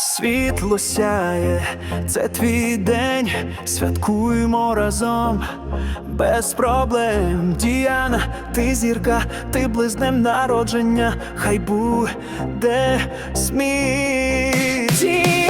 Світло сяє, це твій день, святкуємо разом, без проблем. Діяна, ти зірка, ти близнем народження, хай буде сміх.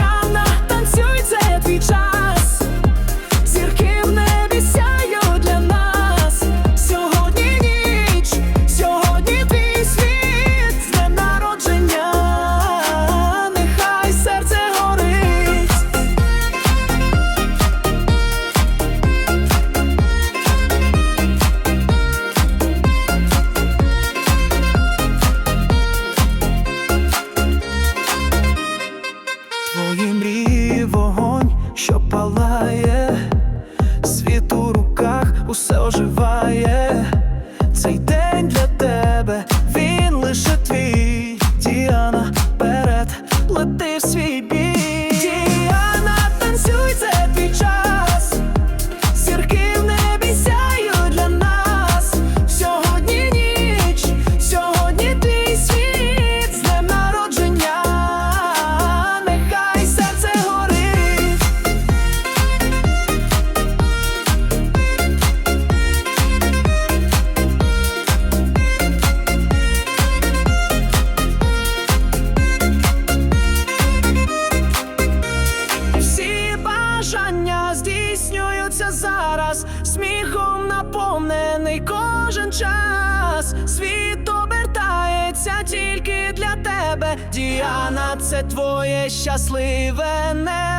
Палає, світ у руках усе оживає. Цей день бажання здійснюються зараз, сміхом наповнений кожен час. Світ обертається тільки для тебе. Діана, це твоє щасливе небо.